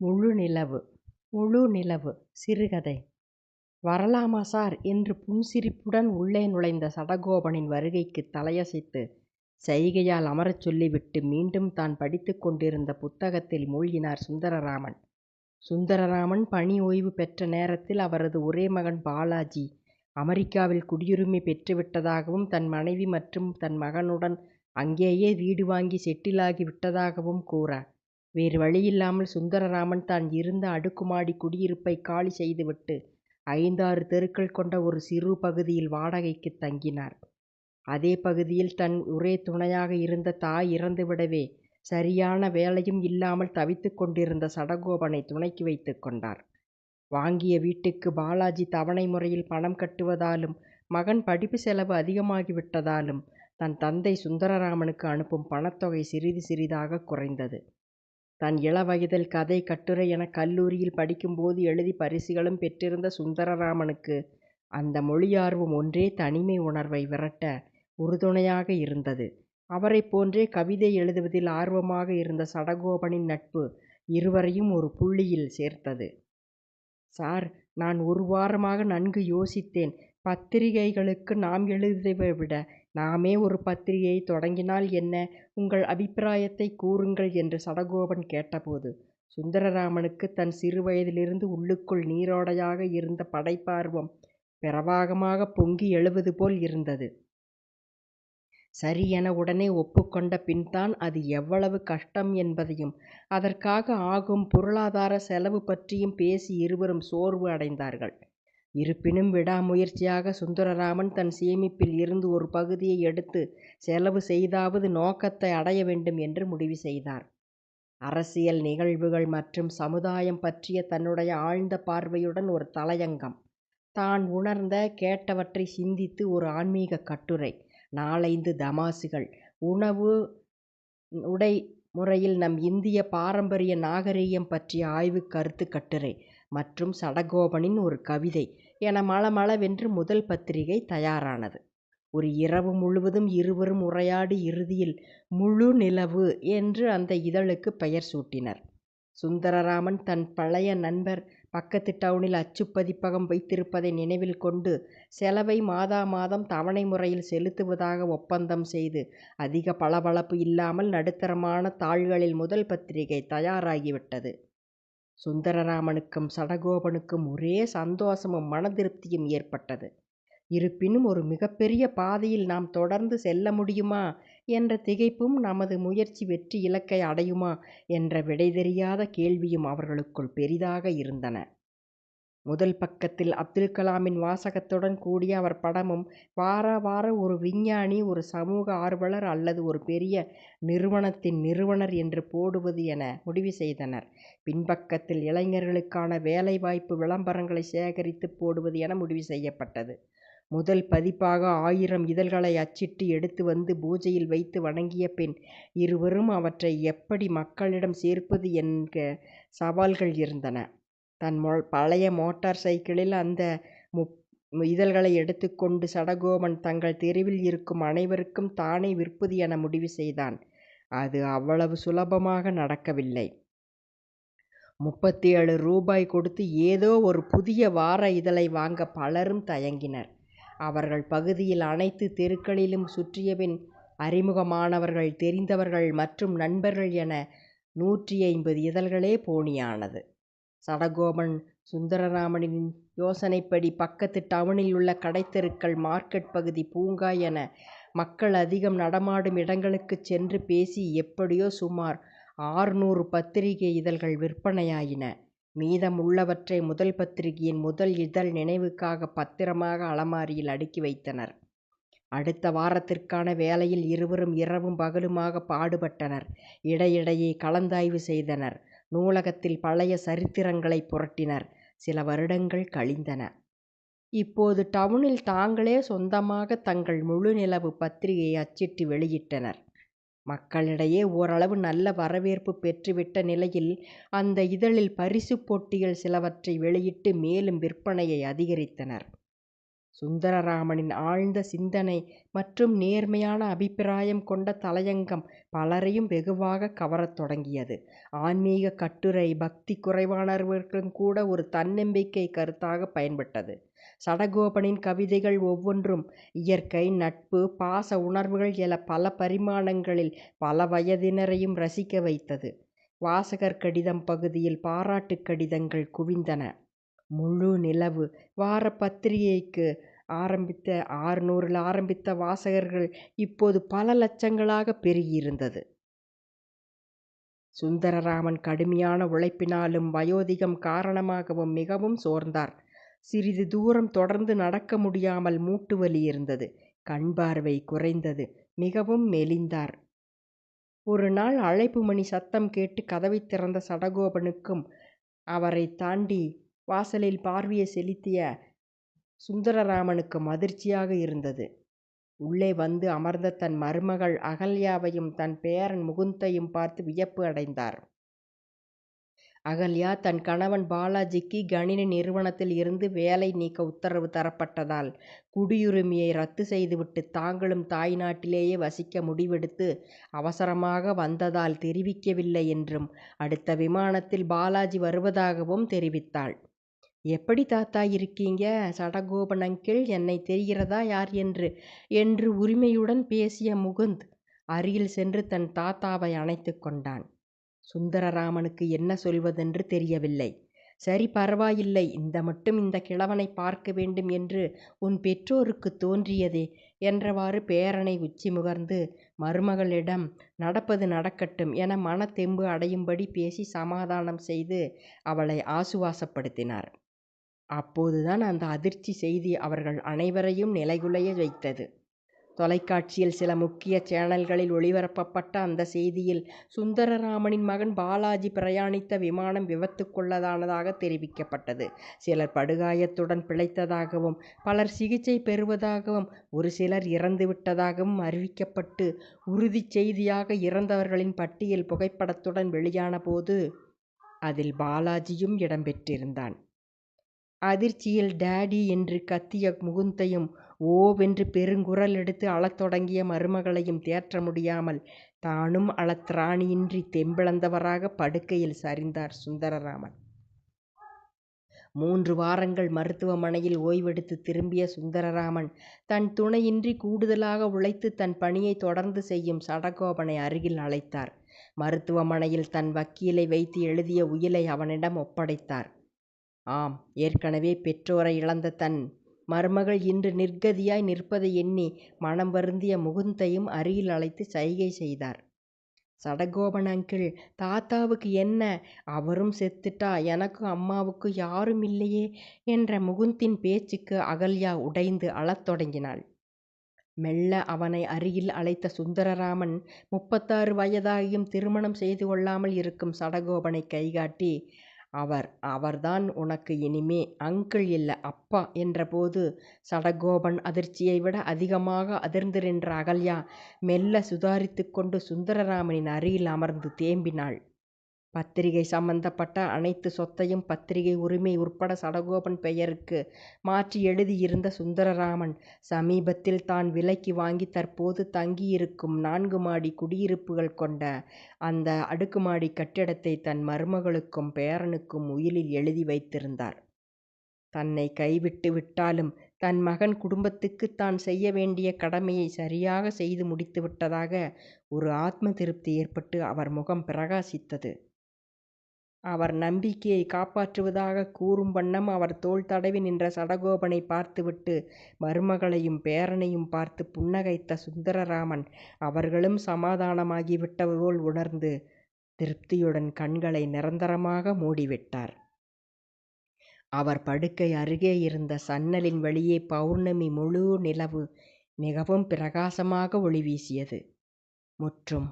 முழு நிலவு முழு நிலவு சிறுகதை வரலாமா சார் என்று புன்சிரிப்புடன் உள்ளே நுழைந்த சடகோபனின் வருகைக்குத் தலையசைத்து சைகையால் அமரச் சொல்லிவிட்டு மீண்டும் தான் படித்துக் கொண்டிருந்த புத்தகத்தில் மூழ்கினார் சுந்தரராமன். சுந்தரராமன் பணி ஓய்வு பெற்ற நேரத்தில் அவரது ஒரே மகன் பாலாஜி அமெரிக்காவில் குடியுரிமை பெற்றுவிட்டதாகவும் தன் மனைவி மற்றும் தன் மகனுடன் அங்கேயே வீடு வாங்கி செட்டிலாகி விட்டதாகவும் கூற, வேறு வழியில்லாமல் சுந்தரராமன் தான் இருந்த அடுக்குமாடி குடியிருப்பை காலி செய்துவிட்டு ஐந்தாறு தெருக்கள் கொண்ட ஒரு சிறு பகுதியில் வாடகைக்குத் தங்கினார். அதே பகுதியில் தன் ஒரே துணையாக இருந்த தாய் இறந்துவிடவே சரியான வேலையும் இல்லாமல் தவித்துக் கொண்டிருந்த சடகோபனை துணைக்கு வைத்துக் கொண்டார். வாங்கிய வீட்டுக்கு பாலாஜி தவணை முறையில் பணம் கட்டுவதாலும் மகன் படிப்பு செலவு அதிகமாகிவிட்டதாலும் தன் தந்தை சுந்தரராமனுக்கு அனுப்பும் பணத்தொகை சிறிது சிறிதாகக் குறைந்தது. தன் இளவயதில் கதை கட்டுரை என கல்லூரியில் படிக்கும்போது எழுதி பரிசுகளும் பெற்றிருந்த சுந்தரராமனுக்கு அந்த மொழியார்வம் ஒன்றே தனிமை உணர்வை விரட்ட உறுதுணையாக இருந்தது. அவரைப் போன்றே கவிதை எழுதுவதில் ஆர்வமாக இருந்த சடகோபனின் நட்பு இருவரையும் ஒரு புள்ளியில் சேர்த்தது. சார் நான் ஒரு வாரமாக நன்கு யோசித்தேன். பத்திரிகைகளுக்கு நாம் எழுதுவதை விட நாமே ஒரு பத்திரிகையைத் தொடங்கினால் என்ன? உங்கள் அபிப்பிராயத்தைக் கூறுங்கள் என்று சடகோபன் கேட்டபோது சுந்தரராமனுக்குத் தன் சிறு வயதிலிருந்து உள்ளுக்குள் நீரோடையாக இருந்த படைப்பார்வம் பிரவாகமாகப் பொங்கி எழுவது போல் இருந்தது. சரி என உடனே ஒப்புக்கொண்ட பின்தான் அது எவ்வளவு கஷ்டம் என்பதையும் அதற்காக ஆகும் பொருளாதார செலவு பற்றியும் பேசி இருவரும் சோர்வு அடைந்தார்கள். இருப்பினும் விடாமுயற்சியாக சுந்தரராமன் தன் சேமிப்பில் இருந்து ஒரு பகுதியை எடுத்து செலவு செய்தாவது நோக்கத்தை அடைய வேண்டும் என்று முடிவு செய்தார். அரசியல் நிகழ்வுகள் மற்றும் சமுதாயம் பற்றிய தன்னுடைய ஆழ்ந்த பார்வையுடன் ஒரு தலையங்கம். தான் உணர்ந்த, கேட்டவற்றை சிந்தித்து ஒரு ஆன்மீகக் கட்டுரை. நாலைந்து தமாசுகள். உணவு, உடை முறையில் நம் இந்திய பாரம்பரிய நாகரிகம் பற்றிய ஆய்வுக் கருத்துக் கட்டுரை மற்றும் சடகோபனின் ஒரு கவிதை என மளமளவென்று முதல் பத்திரிகை தயாரானது. ஒரு இரவு முழுவதும் இருவரும் உரையாடி இறுதியில் முழு நிலவு என்று அந்த இதழுக்குப் பெயர் சூட்டினர். சுந்தரராமன் தன் பழைய நண்பர் பக்கத்து டவுனில் அச்சுப் பதிப்பகம் வைத்திருப்பதை நினைவில் கொண்டு செலவை மாதா மாதம் தவணை முறையில் செலுத்துவதாக ஒப்பந்தம் செய்து அதிக பளபளப்பு இல்லாமல் நடுத்தரமான தாள்களில் முதல் பத்திரிகை தயாராகிவிட்டது. சுந்தரராமனுக்கும் சடகோபனுக்கும் ஒரே சந்தோஷமும் மனதிருப்தியும் ஏற்பட்டது. இருப்பினும் ஒரு மிகப்பெரிய பாதையில் நாம் தொடர்ந்து செல்ல முடியுமா என்ற திகைப்பும் நமது முயற்சி வெற்றி இலக்கை அடையுமா என்ற விடை தெரியாத கேள்வியும் அவர்களுக்குள் பெரிதாக இருந்தன. முதல் பக்கத்தில் அப்துல் கலாமின் வாசகத்துடன் கூடிய அவர் படமும் வார வார ஒரு விஞ்ஞானி ஒரு சமூக ஆர்வலர் அல்லது ஒரு பெரிய நிறுவனத்தின் நிறுவனர் என்று போடுவது என முடிவு செய்தனர். பின்பக்கத்தில் இளைஞர்களுக்கான வேலைவாய்ப்பு விளம்பரங்களை சேகரித்து போடுவது என முடிவு செய்யப்பட்டது. முதல் பதிப்பாக ஆயிரம் இதழ்களை அச்சிட்டு எடுத்து வந்து பூஜையில் வைத்து வணங்கிய பின் இருவரும் அவற்றை எப்படி மக்களிடம் சேர்ப்பது என்க சவால்கள் இருந்தன. தன் மொ பழைய மோட்டார் சைக்கிளில் அந்த இதழ்களை எடுத்துக்கொண்டு சடகோபன் தங்கள் தெருவில் இருக்கும் அனைவருக்கும் தானே விற்பது என முடிவு செய்தான். அது அவ்வளவு சுலபமாக நடக்கவில்லை. முப்பத்தேழு ரூபாய் கொடுத்து ஏதோ ஒரு புதிய வார இதழை வாங்க பலரும் தயங்கினர். அவர்கள் பகுதியில் அனைத்து தெருக்களிலும் சுற்றியபின் அறிமுகமானவர்கள் தெரிந்தவர்கள் மற்றும் நண்பர்கள் என நூற்றியைம்பது இதழ்களே போனியானது. சடகோபன் சுந்தரராமனின் யோசனைப்படி பக்கத்து டவுனில் உள்ள கடைத்தெருக்கள் மார்க்கெட் பகுதி பூங்கா என மக்கள் அதிகம் நடமாடும் இடங்களுக்குச் சென்று பேசி எப்படியோ சுமார் ஆறுநூறு பத்திரிகை இதழ்கள் விற்பனையாயின. மீதமுள்ளவற்றை முதல் பத்திரிகையின் முதல் இதழ் நினைவுக்காக பத்திரமாக அலமாரியில் அடுக்கி வைத்தனர். அடுத்த வாரத்திற்கான வேலையில் இருவரும் இரவும் பகலுமாகப் பாடுபட்டனர். இடையிடையே கலந்தாய்வு செய்தனர். நூலகத்தில் பழைய சரித்திரங்களைப் புரட்டினர். சில வருடங்கள் கழிந்தன. இப்போது டவுனில் தாங்களே சொந்தமாக தங்கள் முழு நிலவு பத்திரிகையை அச்சிட்டு வெளியிட்டனர். மக்களிடையே ஓரளவு நல்ல வரவேற்பு பெற்றுவிட்ட நிலையில் அந்த இதழில் பரிசுப் போட்டிகள் சிலவற்றை வெளியிட்டு மேலும் விற்பனையை அதிகரித்தனர். சுந்தரராமனின் ஆழ்ந்த சிந்தனை மற்றும் நேர்மையான அபிப்பிராயம் கொண்ட தலையங்கம் பலரையும் வெகுவாக கவரத் தொடங்கியது. ஆன்மீக கட்டுரை பக்தி குறைவானவர்களுக்கும் கூட ஒரு தன்னம்பிக்கை கருத்தாகப் பயன்பட்டது. சடகோபனின் கவிதைகள் ஒவ்வொன்றும் இயற்கை, நட்பு, பாச உணர்வுகள் என பல பரிமாணங்களில் பல வயதினரையும் ரசிக்க வைத்தது. வாசகர் கடிதம் பகுதியில் பாராட்டுக் கடிதங்கள் குவிந்தன. முழு நிலவு வாரப் பத்திரிகைக்கு ஆரம்பித்த ஆறுநூறில் ஆரம்பித்த வாசகர்கள் இப்போது பல லட்சங்களாகப் பெருகியிருந்தது. சுந்தரராமன் கடுமையான உழைப்பினாலும் வயோதிகம் காரணமாகவும் மிகவும் சோர்ந்தார். சிறிது தூரம் தொடர்ந்து நடக்க முடியாமல் மூட்டு வலி இருந்தது. கண் பார்வை குறைந்தது. மிகவும் மெலிந்தார். ஒரு நாள் அழைப்பு மணி சத்தம் கேட்டு கதவை திறந்த சடகோபனுக்கும் அவரை தாண்டி வாசலில் பார்வையை செலுத்திய சுந்தரராமனுக்கும் அதிர்ச்சியாக இருந்தது. உள்ளே வந்து அமர்ந்த தன் மருமகள் அகல்யாவையும் தன் பேரன் முகுந்தையும் பார்த்து வியப்பு அடைந்தார். அகல்யா தன் கணவன் பாலாஜிக்கு கணினி நிறுவனத்தில் இருந்து வேலை நீக்க உத்தரவு தரப்பட்டதால் குடியுரிமையை ரத்து செய்துவிட்டு தாங்களும் தாய்நாட்டிலேயே வசிக்க முடிவெடுத்து அவசரமாக வந்ததால் தெரிவிக்கவில்லை என்றும் அடுத்த விமானத்தில் பாலாஜி வருவதாகவும் தெரிவித்தாள். எப்படி தாத்தா இருக்கீங்க சடகோபன் அங்கிள் என்னைத் தெரிகிறதா யார் என்று என்று உரிமையுடன் பேசிய முகுந்த் அருகில் சென்று தன் தாத்தாவை அணைத்துக் கொண்டான். சுந்தரராமனுக்கு என்ன சொல்வதென்று தெரியவில்லை. சரி பரவாயில்லை இந்த மட்டும் இந்தக் கிழவனைப் பார்க்க வேண்டும் என்று உன் பெற்றோருக்குத் தோன்றியதே என்றவாறு பேரனை உச்சி முகர்ந்து மருமகளிடம் நடப்பது நடக்கட்டும் என மனத்தெம்பு அடையும்படி பேசி சமாதானம் செய்து அவளை ஆசுவாசப்படுத்தினார். அப்போதுதான் அந்த அதிர்ச்சி செய்தி அவர்கள் அனைவரையும் நிலைகுலைய வைத்தது. தொலைக்காட்சியில் சில முக்கிய சேனல்களில் ஒளிபரப்பப்பட்ட அந்த செய்தியில் சுந்தரராமனின் மகன் பாலாஜி பிரயாணித்த விமானம் விபத்துக்குள்ளதானதாக தெரிவிக்கப்பட்டது. சிலர் படுகாயத்துடன் பிழைத்ததாகவும் பலர் சிகிச்சை பெறுவதாகவும் ஒரு சிலர் இறந்துவிட்டதாகவும் அறிவிக்கப்பட்டு உறுதிச் செய்தியாக இறந்தவர்களின் பட்டியல் புகைப்படத்துடன் வெளியான போது அதில் பாலாஜியும் இடம்பெற்றிருந்தான் அதிர்ச்சியில் டேடி என்று கத்திய முகுந்தையும் ஓவென்று பெருங்குரல் எடுத்து அழத் தொடங்கிய மருமகளையும் தேற்ற முடியாமல் தானும் அழத் திராணியின்றி தெம்பிழந்தவராக படுக்கையில் சரிந்தார் சுந்தரராமன். மூன்று வாரங்கள் மருத்துவமனையில் ஓய்வெடுத்து திரும்பிய சுந்தரராமன் தன் துணையின்றி கூடுதலாக உழைத்து தன் பணியைத் தொடர்ந்து செய்யும் சடகோபனை அருகில் அழைத்தார். மருத்துவமனையில் தன் வக்கீலை வைத்து எழுதிய உயிலை அவனிடம் ஒப்படைத்தார். ஆம் ஏற்கனவே பெற்றோரை இழந்த தன் மருமகள் இன்று நிர்கதியாய் நிற்பதை எண்ணி மனம் வருந்திய முகுந்தையும் அருகில் அழைத்து சைகை செய்தார். சடகோபன் அங்கிள் தாத்தாவுக்கு என்ன அவரும் செத்துட்டா எனக்கும் அம்மாவுக்கும் யாரும் இல்லையே என்ற முகுந்தின் பேச்சுக்கு அகல்யா உடைந்து அழத் தொடங்கினாள். மெல்ல அவனை அருகில் அழைத்த சுந்தரராமன் முப்பத்தாறு வயதாகியும் திருமணம் செய்து கொள்ளாமல் இருக்கும் சடகோபனை கைகாட்டி அவர் அவர்தான் உனக்கு இனிமே அங்கிள் இல்ல அப்பா என்றபோது சடகோபன் அதிர்ச்சியைவிட அதிகமாக அதிர்ந்து நின்ற அகல்யா மெல்ல சுதாரித்துக்கொண்டு சுந்தரராமனின் அருகில் அமர்ந்து தேம்பினாள். பத்திரிகை சம்பந்தப்பட்ட அனைத்து சொத்தையும் பத்திரிகை உரிமை உட்பட சடகோபன் பெயருக்கு மாற்றி எழுதியிருந்த சுந்தரராமன் சமீபத்தில் தான் விலைக்கு வாங்கி தற்போது தங்கியிருக்கும் நான்கு மாடி குடியிருப்புகள் கொண்ட அந்த அடுக்குமாடி கட்டிடத்தை தன் மருமகளுக்கும் பேரனுக்கும் உயிலில் எழுதி வைத்திருந்தார். தன்னை கைவிட்டு விட்டாலும் தன் மகன் குடும்பத்துக்குத் தான் செய்ய வேண்டிய கடமையை சரியாக செய்து முடித்துவிட்டதாக ஒரு ஆத்ம திருப்தி ஏற்பட்டு அவர் முகம் பிரகாசித்தது. அவர் நம்பிக்கையைக் காப்பாற்றுவதாகக் கூறும் வண்ணம் அவர் தோள் தடவி நின்ற சடகோபனைப் பார்த்துவிட்டு மருமகளையும் பேரனையும் பார்த்துப் புன்னகைத்த சுந்தரராமன் அவர்களும் சமாதானமாகிவிட்டது போல் உணர்ந்து திருப்தியுடன் கண்களை நிரந்தரமாக மூடிவிட்டார். அவர் படுக்கை அருகே இருந்த சன்னலின் வழியே பௌர்ணமி முழு நிலவு மிகவும் பிரகாசமாக ஒளி வீசியது. முற்றும்